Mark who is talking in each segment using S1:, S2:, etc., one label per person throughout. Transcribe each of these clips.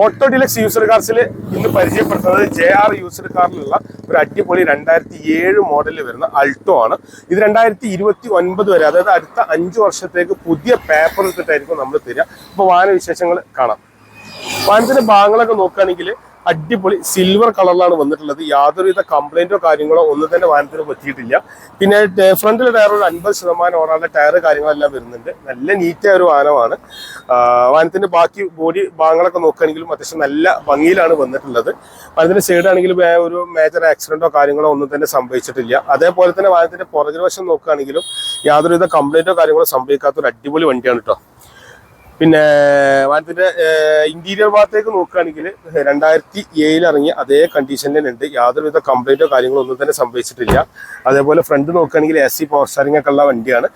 S1: Auto deluxe user കാർസിൽ ഇന്ന് പരിചയപ്പെടുത്തുന്നത് J R user കാറിലുള്ള ഒരു അടിപൊളി രണ്ടായിരത്തി ഏഴ് മോഡലിൽ വരുന്ന അൾട്ടോ ആണ്. ഇത് രണ്ടായിരത്തി ഇരുപത്തി ഒൻപത് വരെ അതായത് അടുത്ത അഞ്ച് വർഷത്തേക്ക് പുതിയ പേപ്പർ ഇട്ടിട്ടായിരിക്കും നമ്മൾ തരിക. അപ്പോൾ വാഹന വിശേഷങ്ങൾ കാണാം. വാഹനത്തിന്റെ ഭാഗങ്ങളൊക്കെ നോക്കുകയാണെങ്കിൽ അടിപൊളി സിൽവർ കളറിലാണ് വന്നിട്ടുള്ളത്. യാതൊരുവിധ കംപ്ലൈന്റോ കാര്യങ്ങളോ ഒന്നും തന്നെ വാഹനത്തിന് പറ്റിയിട്ടില്ല. പിന്നെ ഫ്രണ്ടിലെ ടയർ ഒരു അൻപത് ശതമാനം ഓടാനുള്ള ടയർ കാര്യങ്ങളെല്ലാം വരുന്നുണ്ട്. നല്ല നീറ്റായ ഒരു വാഹനമാണ്. വാഹനത്തിന്റെ ബാക്കി ബോഡി ഭാഗങ്ങളൊക്കെ നോക്കുകയാണെങ്കിലും അത്യാവശ്യം നല്ല ഭംഗിയിലാണ് വന്നിട്ടുള്ളത്. വാഹനത്തിന്റെ സൈഡ് ആണെങ്കിലും ഒരു മേജർ ആക്സിഡന്റോ കാര്യങ്ങളോ ഒന്നും തന്നെ സംഭവിച്ചിട്ടില്ല. അതേപോലെ തന്നെ വാഹനത്തിന്റെ പുറകിൽ വശം നോക്കുകയാണെങ്കിലും യാതൊരുവിധ കംപ്ലൈന്റോ കാര്യങ്ങളോ സംഭവിക്കാത്ത ഒരു അടിപൊളി വണ്ടിയാണ് കേട്ടോ പിന്നെ വാഹനത്തിന്റെ ഇന്റീരിയർ ഭാഗത്തേക്ക് നോക്കുകയാണെങ്കിൽ രണ്ടായിരത്തി ഏഴിൽ ഇറങ്ങിയ അതേ കണ്ടീഷനിൽ ഉണ്ട് യാതൊരുവിധ കംപ്ലൈന്റോ കാര്യങ്ങളോ ഒന്നും തന്നെ സംഭവിച്ചിട്ടില്ല. അതേപോലെ ഫ്രണ്ട് നോക്കുകയാണെങ്കിൽ എ സി പവർ സ്റ്റാറിംഗ് ഒക്കെ ഉള്ള വണ്ടിയാണ്.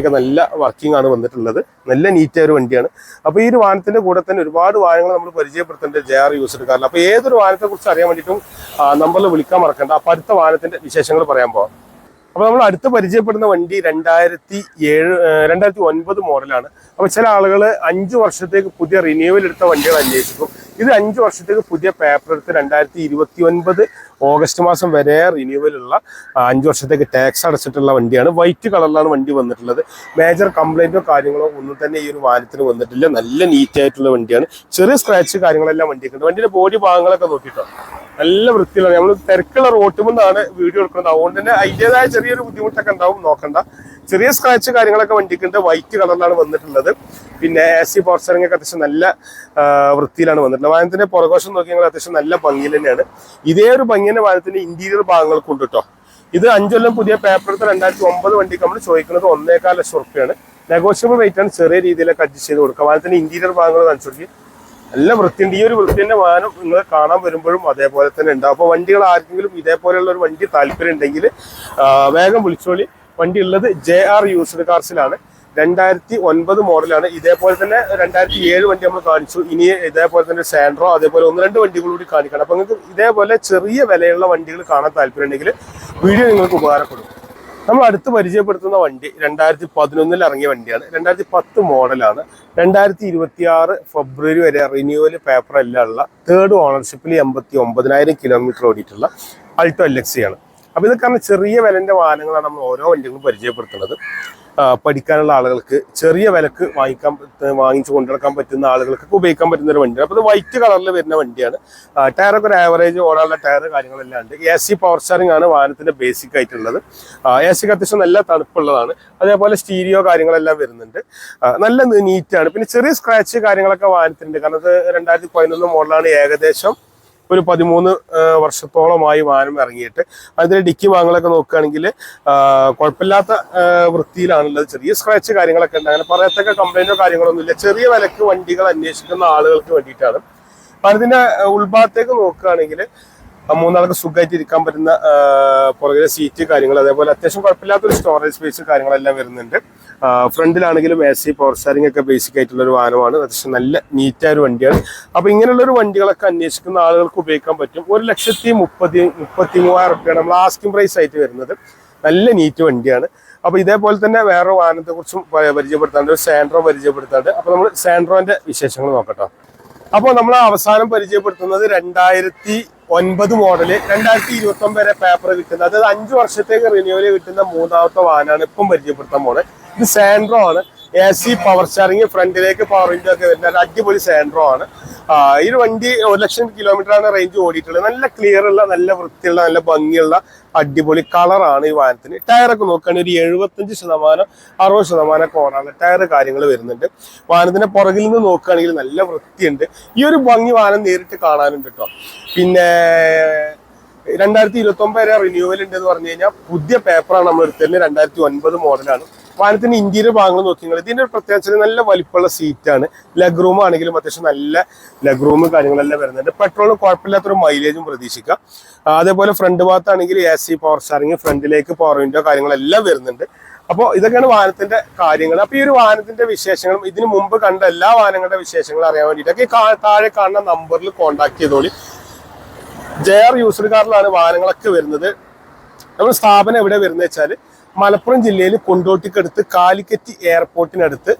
S1: ഒക്കെ നല്ല വർക്കിംഗ് ആണ് വന്നിട്ടുള്ളത്. നല്ല നീറ്റായ ഒരു വണ്ടിയാണ്. അപ്പോൾ ഈ ഒരു വാഹനത്തിന്റെ കൂടെ തന്നെ ഒരുപാട് വാഹനങ്ങൾ നമ്മൾ പരിചയപ്പെടുത്തേണ്ട ജെ ആർ യൂസ് കാറിൽ. അപ്പോൾ ഏതൊരു വാഹനത്തെ കുറിച്ച് അറിയാൻ വേണ്ടിയിട്ടും നമ്പറിൽ വിളിക്കാൻ മറക്കണ്ട. അപ്പോൾ അടുത്ത വാഹനത്തിന്റെ വിശേഷങ്ങൾ പറയാൻ പോവാം. അപ്പൊ നമ്മൾ അടുത്ത് പരിചയപ്പെടുന്ന വണ്ടി രണ്ടായിരത്തി ഏഴ് രണ്ടായിരത്തി ഒൻപത് മോഡലാണ്. അപ്പോൾ ചില ആളുകൾ അഞ്ച് വർഷത്തേക്ക് പുതിയ റിന്യൂവൽ എടുത്ത വണ്ടികൾ അന്വേഷിക്കും. ഇത് അഞ്ച് വർഷത്തേക്ക് പുതിയ പേപ്പർ എടുത്ത് രണ്ടായിരത്തി ഇരുപത്തി ഒൻപത് ഓഗസ്റ്റ് മാസം വരെ റിന്യൂവൽ ഉള്ള അഞ്ച് വർഷത്തേക്ക് ടാക്സ് അടച്ചിട്ടുള്ള വണ്ടിയാണ്. വൈറ്റ് കളറിലാണ് വണ്ടി വന്നിട്ടുള്ളത്. മേജർ കംപ്ലൈന്റോ കാര്യങ്ങളോ ഒന്നും തന്നെ ഈ ഒരു വാഹനത്തിന് വന്നിട്ടില്ല. നല്ല നീറ്റ് ആയിട്ടുള്ള വണ്ടിയാണ്. ചെറിയ സ്ക്രാച്ച് കാര്യങ്ങളെല്ലാം വണ്ടിയൊക്കെ ഉണ്ട്. വണ്ടിയുടെ ബോഡി ഭാഗങ്ങളൊക്കെ നോക്കിയിട്ടോ നല്ല വൃത്തിയിലാണ് നമ്മൾ തിരക്കുള്ള റോട്ടുമെന്നാണ് വീഡിയോ എടുക്കുന്നത്. അതുകൊണ്ട് തന്നെ അതിന്റെതായ ചെറിയൊരു ബുദ്ധിമുട്ടൊക്കെ ഉണ്ടാവും നോക്കണ്ട. ചെറിയ സ്ക്രാച്ച് കാര്യങ്ങളൊക്കെ വണ്ടിക്കുണ്ട്. വൈറ്റ് കളറിലാണ് വന്നിട്ടുള്ളത്. പിന്നെ എ സി പവർ സ്റ്റിയറിംഗ് ഒക്കെ അത്യാവശ്യം നല്ല വൃത്തിയിലാണ് വന്നിട്ടുള്ളത്. വാഹനത്തിന്റെ പുറകോശം നോക്കി ഞങ്ങൾ അത്യാവശ്യം നല്ല ഭംഗിയിൽ തന്നെയാണ്. ഇതേ ഒരു ഭംഗി തന്നെ വാഹനത്തിന്റെ ഇന്റീരിയർ ഭാഗങ്ങൾക്കുണ്ട് കേട്ടോ ഇത് അഞ്ചൊല്ലം പുതിയ പേപ്പർ എടുത്ത രണ്ടായിരത്തി ഒമ്പത് വണ്ടിക്ക് നമ്മൾ ചോദിക്കുന്നത് ഒന്നേകാൽ ലക്ഷം റുപ്യാണ് നെഗോഷ്യബിൾ റേറ്റ് ആണ് ചെറിയ രീതിയിലൊക്കെ അഡ്ജസ്റ്റ് ചെയ്ത് കൊടുക്കുക. വാഹനത്തിന്റെ ഇന്റീരിയർ ഭാഗങ്ങൾ അനുസരിച്ച് നല്ല വൃത്തിയുണ്ട്. ഈ ഒരു വൃത്തിന്റെ വാഹനം നിങ്ങൾ കാണാൻ വരുമ്പോഴും അതേപോലെ തന്നെ ഉണ്ടാവും അപ്പോൾ വണ്ടികൾ ആർക്കെങ്കിലും ഇതേപോലെയുള്ള ഒരു വണ്ടി താല്പര്യം ഉണ്ടെങ്കിൽ വേഗം വിളിച്ചോളി. വണ്ടി ഉള്ളത് ജെ ആർ യൂസ്ഡ് കാർസിലാണ് രണ്ടായിരത്തി ഒൻപത് മോഡലാണ്. ഇതേപോലെ തന്നെ രണ്ടായിരത്തി ഏഴ് വണ്ടി നമ്മൾ കാണിച്ചു. ഇനി ഇതേപോലെ തന്നെ സാൻഡ്രോ അതേപോലെ ഒന്ന് രണ്ട് വണ്ടികൾ കൂടി കാണിക്കണം. അപ്പൊ നിങ്ങൾക്ക് ഇതേപോലെ ചെറിയ വിലയുള്ള വണ്ടികൾ കാണാൻ താല്പര്യം ഉണ്ടെങ്കിൽ വീഡിയോ നിങ്ങൾക്ക് ഉപകാരപ്പെടും. നമ്മൾ അടുത്ത് പരിചയപ്പെടുത്തുന്ന വണ്ടി രണ്ടായിരത്തി പതിനൊന്നിൽ ഇറങ്ങിയ വണ്ടിയാണ്. രണ്ടായിരത്തി പത്ത് മോഡലാണ്. രണ്ടായിരത്തി ഇരുപത്തി ആറ് ഫെബ്രുവരി വരെ റിന്യൂവൽ പേപ്പർ എല്ലാം ഉള്ള തേർഡ് ഓണർഷിപ്പിൽ എൺപത്തി ഒമ്പതിനായിരം കിലോമീറ്റർ ഓടിയിട്ടുള്ള അൾട്ടോ എൽ ആണ്. അപ്പോൾ ഇത് ചെറിയ വിലന്റെ വാഹനങ്ങളാണ് നമ്മൾ ഓരോ വണ്ടികളും പരിചയപ്പെടുത്തുന്നത്. പഠിക്കാനുള്ള ആളുകൾക്ക് ചെറിയ വിലക്ക് വാങ്ങിക്കാൻ വാങ്ങിച്ചു കൊണ്ടുനടക്കാൻ പറ്റുന്ന ആളുകൾക്ക് ഉപയോഗിക്കാൻ പറ്റുന്ന ഒരു വണ്ടിയാണ്. അപ്പോൾ ഇത് വൈറ്റ് കളറിൽ വരുന്ന വണ്ടിയാണ്. ടയറൊക്കെ ഒരു ആവറേജ് ഓടാനുള്ള ടയർ കാര്യങ്ങളെല്ലാം ഉണ്ട്. എ സി പവർ സ്റ്റാറിംഗ് ആണ് വാഹനത്തിന്റെ ബേസിക് ആയിട്ടുള്ളത്. എ സിക്ക് അത്യാവശ്യം നല്ല തണുപ്പുള്ളതാണ്. അതേപോലെ സ്റ്റീരിയോ കാര്യങ്ങളെല്ലാം വരുന്നുണ്ട്. നല്ല നീറ്റാണ് പിന്നെ ചെറിയ സ്ക്രാച്ച് കാര്യങ്ങളൊക്കെ വാഹനത്തിനുണ്ട്. കാരണം അത് രണ്ടായിരത്തി പതിനൊന്ന് മോഡലാണ് ഏകദേശം ഒരു പതിമൂന്ന് വർഷത്തോളമായി വാഹനം ഇറങ്ങിയിട്ട്. അതിന്റെ ഡിക്കി ഭാഗങ്ങളൊക്കെ നോക്കുകയാണെങ്കിൽ കുഴപ്പമില്ലാത്ത വൃത്തിയിലാണുള്ളത്. ചെറിയ സ്ക്രാച്ച് കാര്യങ്ങളൊക്കെ ഉണ്ട്. അങ്ങനെ പറയത്തക്ക കംപ്ലൈന്റോ കാര്യങ്ങളൊന്നും ഇല്ല. ചെറിയ വിലക്ക് വണ്ടികൾ അന്വേഷിക്കുന്ന ആളുകൾക്ക് വേണ്ടിയിട്ടാണ്. അപ്പം അതിന്റെ ഉൾഭാഗത്തേക്ക് നോക്കുകയാണെങ്കിൽ മൂന്നാൾക്ക് സുഖമായിട്ട് ഇരിക്കാൻ പറ്റുന്ന പുറകിലെ സീറ്റ് കാര്യങ്ങൾ അതേപോലെ അത്യാവശ്യം കുഴപ്പമില്ലാത്തൊരു സ്റ്റോറേജ് സ്പേസ് കാര്യങ്ങളെല്ലാം വരുന്നുണ്ട്. ഫ്രണ്ടിലാണെങ്കിലും എ സി പവർ സ്റ്റാരിംഗ് ഒക്കെ ബേസിക് ആയിട്ടുള്ള ഒരു വാഹനമാണ്. അത്യാവശ്യം നല്ല നീറ്റായ ഒരു വണ്ടിയാണ്. അപ്പൊ ഇങ്ങനെയുള്ള ഒരു വണ്ടികളൊക്കെ അന്വേഷിക്കുന്ന ആളുകൾക്ക് ഉപയോഗിക്കാൻ പറ്റും. ഒരു ലക്ഷത്തി മുപ്പത്തി മുപ്പത്തി മൂവായിരം റുപ്യാണ് നമ്മൾ ആസ്കിംഗ് പ്രൈസ് ആയിട്ട് വരുന്നത്. നല്ല നീറ്റ് വണ്ടിയാണ്. അപ്പൊ ഇതേപോലെ തന്നെ വേറെ വാഹനത്തെ കുറിച്ചും പരിചയപ്പെടുത്താണ്ട് ഒരു സാൻഡ്രോ പരിചയപ്പെടുത്താണ്ട് അപ്പൊ നമ്മൾ സാൻഡ്രോന്റെ വിശേഷങ്ങൾ നോക്കട്ടോ. അപ്പോൾ നമ്മൾ അവസാനം പരിചയപ്പെടുത്തുന്നത് രണ്ടായിരത്തി ഒൻപത് മോഡൽ രണ്ടായിരത്തി ഇരുപത്തി ഒമ്പത് വരെ പേപ്പർ കിട്ടുന്നത്. അതായത് അഞ്ചു വർഷത്തേക്ക് റിന്യൂവൽ കിട്ടുന്ന മൂന്നാമത്തെ വാഹനമാണ് ഇപ്പം പരിചയപ്പെടുത്താൻ പോണത് ഇത് സാൻഡ്രോ ആണ്. എ സി പവർ സ്റ്റാറിംഗ് ഫ്രണ്ടിലേക്ക് പവർ വിൻഡോ ഒക്കെ വരുന്ന ഒരു അടിപൊളി സാൻഡ്രോ ആണ്. ഈ വണ്ടി ഒരു ലക്ഷം കിലോമീറ്റർ ആണ് റേഞ്ച് ഓടിയിട്ടുള്ളത്. നല്ല ക്ലിയർ ഉള്ള നല്ല വൃത്തിയുള്ള നല്ല ഭംഗിയുള്ള അടിപൊളി കളറാണ് ഈ വാഹനത്തിന്. ടയറൊക്കെ നോക്കുകയാണെങ്കിൽ ഒരു എഴുപത്തഞ്ച് ശതമാനം അറുപത് ശതമാനം കോണാണ് ടയർ കാര്യങ്ങൾ വരുന്നുണ്ട്. വാഹനത്തിന്റെ പുറകിൽ നിന്ന് നോക്കുകയാണെങ്കിൽ നല്ല വൃത്തിയുണ്ട്. ഈ ഒരു ഭംഗി വാഹനം നേരിട്ട് കാണാനുണ്ട് കേട്ടോ പിന്നെ രണ്ടായിരത്തി ഇരുപത്തി ഒമ്പത് വരെ റിന്യൂവൽ ഉണ്ട് എന്ന് പറഞ്ഞു കഴിഞ്ഞാൽ പുതിയ പേപ്പറാണ് നമ്മൾ എടുത്തത് രണ്ടായിരത്തി ഒൻപത് മോഡലാണ് വാഹനത്തിന്റെ ഇന്റീരിയർ ഭാഗങ്ങൾ നോക്കി നിങ്ങൾ ഇതിന്റെ ഒരു പ്രത്യേകത നല്ല വലിപ്പമുള്ള സീറ്റാണ് ലെഗ് റൂം ആണെങ്കിലും അത്യാവശ്യം നല്ല ലെഗ് റൂം കാര്യങ്ങളെല്ലാം വരുന്നുണ്ട്. പെട്രോളിന് കുഴപ്പമില്ലാത്തൊരു മൈലേജും പ്രതീക്ഷിക്കാം. അതേപോലെ ഫ്രണ്ട് ഭാഗത്താണെങ്കിൽ എ സി പവർ സ്റ്റാറിംഗ് ഫ്രണ്ടിലേക്ക് പവർ വിൻഡോ കാര്യങ്ങളെല്ലാം വരുന്നുണ്ട്. അപ്പോൾ ഇതൊക്കെയാണ് വാഹനത്തിന്റെ കാര്യങ്ങൾ. അപ്പോൾ ഈ ഒരു വാഹനത്തിന്റെ വിശേഷങ്ങളും ഇതിനു മുമ്പ് കണ്ട എല്ലാ വാഹനങ്ങളുടെ വിശേഷങ്ങളും അറിയാൻ വേണ്ടിയിട്ടൊക്കെ താഴെ കാണുന്ന നമ്പറിൽ കോൺടാക്ട് ചെയ്തോളി. ജെ ആർ യൂസർ കാറിലാണ് വാഹനങ്ങളൊക്കെ വരുന്നത്. നമ്മുടെ സ്ഥാപനം എവിടെ വരുന്നത് വെച്ചാൽ മലപ്പുറം ജില്ലയിൽ കൊണ്ടോട്ടിക്കടുത്ത് കാലിക്കറ്റ് എയർപോർട്ടിനടുത്ത്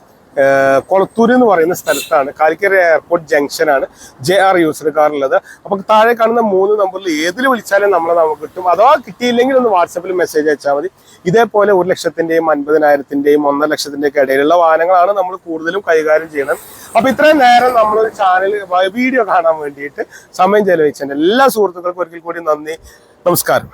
S1: കൊളത്തൂര് എന്ന് പറയുന്ന സ്ഥലത്താണ്. കാലിക്കറ്റ് എയർപോർട്ട് ജംഗ്ഷനാണ് ജെ ആർ യൂസർ കാറുള്ളത് ഉള്ളത്. അപ്പൊ താഴെ കാണുന്ന മൂന്ന് നമ്പറിൽ ഏതിൽ വിളിച്ചാലും നമ്മളെ നമുക്ക് കിട്ടും. അഥവാ കിട്ടിയില്ലെങ്കിൽ ഒന്ന് വാട്സപ്പിൽ മെസ്സേജ് അയച്ചാൽ മതി. ഇതേപോലെ ഒരു ലക്ഷത്തിന്റെയും അൻപതിനായിരത്തിന്റെയും ഒന്നര ലക്ഷത്തിന്റെയൊക്കെ ഇടയിലുള്ള വാഹനങ്ങളാണ് നമ്മൾ കൂടുതലും കൈകാര്യം ചെയ്യുന്നത്. അപ്പൊ ഇത്രയും നേരം നമ്മൾ ചാനൽ വീഡിയോ കാണാൻ വേണ്ടിയിട്ട് സമയം ചെലവഴിച്ചതിന്റെ എല്ലാ സുഹൃത്തുക്കൾക്കും ഒരിക്കൽ കൂടി നന്ദി. നമസ്കാരം.